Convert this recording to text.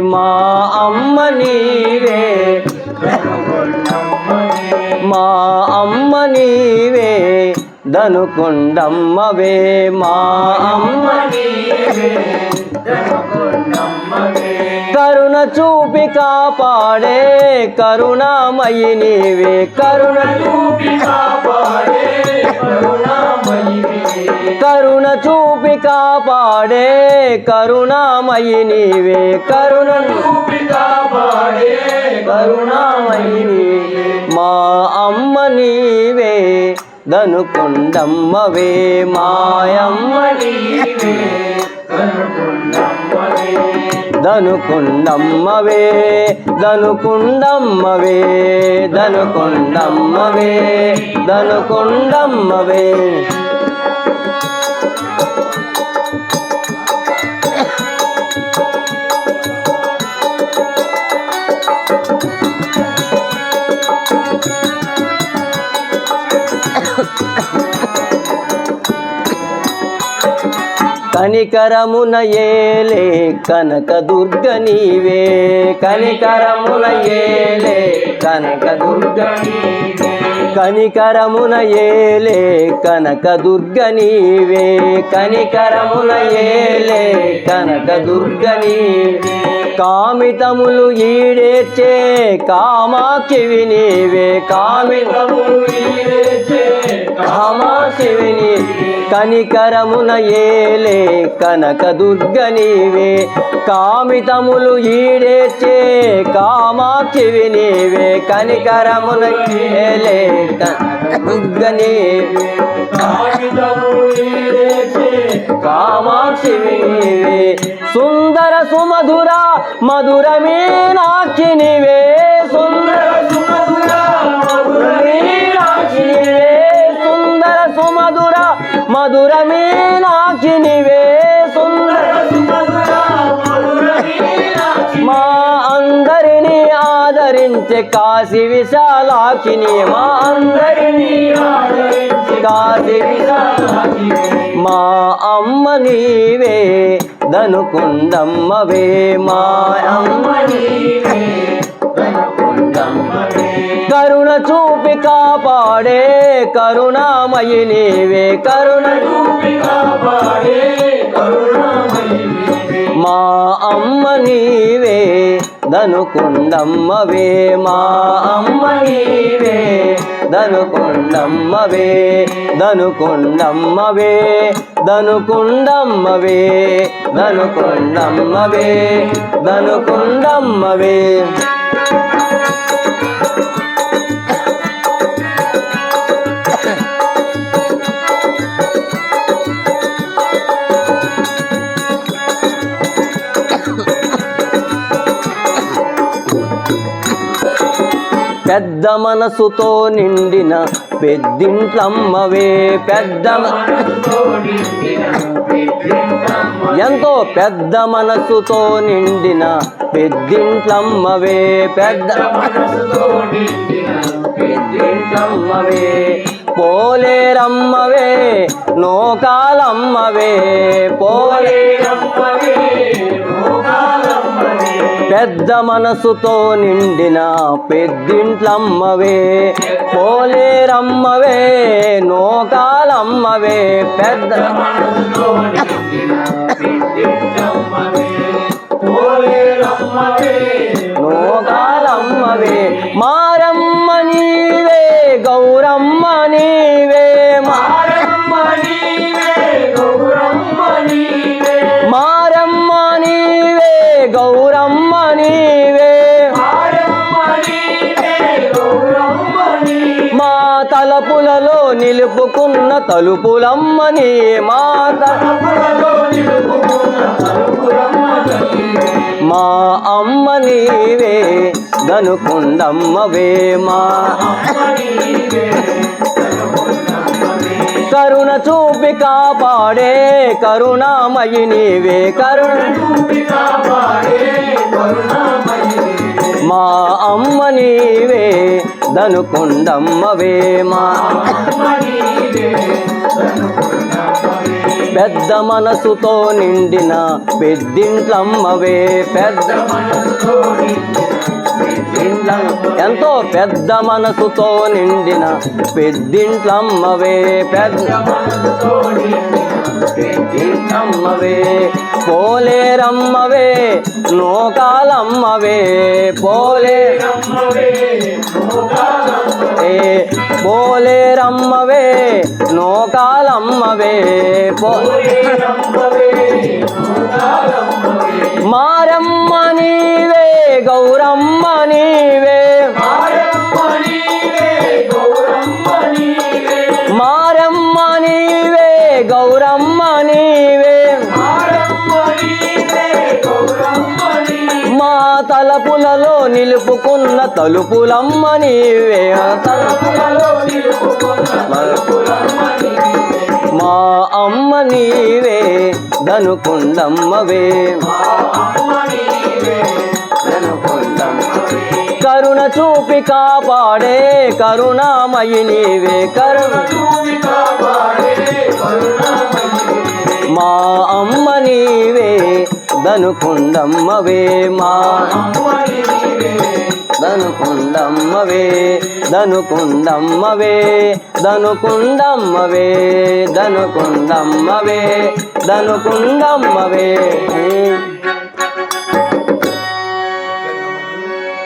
మా అమ్మ నీవే. మా అమ్మ నీవే. దనుకుండమ్మవే మా అమ్మ కరుణ చూపి కాపాడే కరుణామయి నీవే. కరుణ చూపి కాపాడే కరుణామయి కరుణ చూపి కాపాడే కరుణామయి నీవే. కరుణ చూపి కాపాడే కరుణామయి నీవే. మా అమ్మ నీవే దనుకుండమ్మవే మాయమ్మ నీవే ధనుకుండమ్మవే ధనుకుండమ్మవే. ధనుకుండమ్మవే ధనుకుండమ్మవే. కనికరమున ఏలే కనక దుర్గ నీవే. కనికరమున ఏలే కనక దుర్గ కనికరమున ఏలే కనక దుర్గ నీవే. కనికరమున ఏలే కనక దుర్గ నీవే. కామితములు ఈడేచే కామాక్షివి నీవే. కామితములు ఈడేచే కామాక్షివి నీవే. కనికరమున ఏలే కనక దుర్గ నీవే. కామితములు ఈడేచే కామాక్షివి నీవే. కనికరమున ఏలే కనక దుర్గ నీవే. కామాక్షివి నీవే. సుందర సుమధుర మధుర మీనాక్షి నీవే. మధురమే నాకి నివే సుందర మా అందరిని ఆదరించే కాశీ విశాలాకిని మా అందరిని కాశీ విశాలాక్షి మా అమ్మ నీవే దనుకుండమ్మవే మా అమ్మ నీవే. కరుణ చూపి కాపాడే కరుణామయి నీవే కరుణ చూపి కాపాడే మా అమ్మ నీవే దనుకుండమ్మవే మా అమ్మ నీవే దనుకుండమ్మవే దనుకుండమ్మవే దనుకుండమ్మవే దనుకుండమ్మవే దనుకుండమ్మవే పెద్ద మనసుతో నిండిన పెద్దింట్లమ్మవే పెద్ద ఎంతో పెద్ద మనసుతో నిండిన పెద్దింట్లమ్మవే పెద్ద పెద్దింట్లమ్మవే పోలేరమ్మవే నోకాలమ్మవే పోలేరమ్మవే పెద్ద మనసుతో నిండిన పెద్దింట్లమ్మవే పోలేరమ్మవే నోకాలమ్మవే పెద్ద తలుపులమ్మని మాత. మా అమ్మ నీవే దనుకుండమ్మవే మా. కరుణ చూపి కాపాడే కరుణామయి నీవే కరుణ. మా అమ్మ నీవే దనుకుండమ్మవే మా. పెద్ద మనసుతో నిండిన పెద్దింట్లమ్మవే. పెద్ద ఎంతో పెద్ద మనసుతో నిండిన పెద్దింట్లమ్మవే. పెద్ద పెద్దింట్లమ్మవే. పోలేరమ్మవే నోకాలమ్మవే. పోలే ఏ పోలేరమ్మవే. నోకాలమ్మవే పో. మారమ్మ నీవే గౌరమ్మ నీవే. మారమ్మ నీవే గౌరమ్మ నీవే. మా తలపులలో నిలుపుకున్న తలుపులమ్మ నీవే. మా అమ్మ నీవే ధనుకుండమ్మవే. కరుణ చూపి కాపాడే కరుణామయి నీవే కరుణ. మా అమ్మ నీవే ధనుకుండమ్మవే మా. అమ్మ ధనుకుండమ్మవే ధనుకుండమ్మవే ధనుకుండమ్మవే ధనుకుండమ్మవే ధనుకుండమ్మవే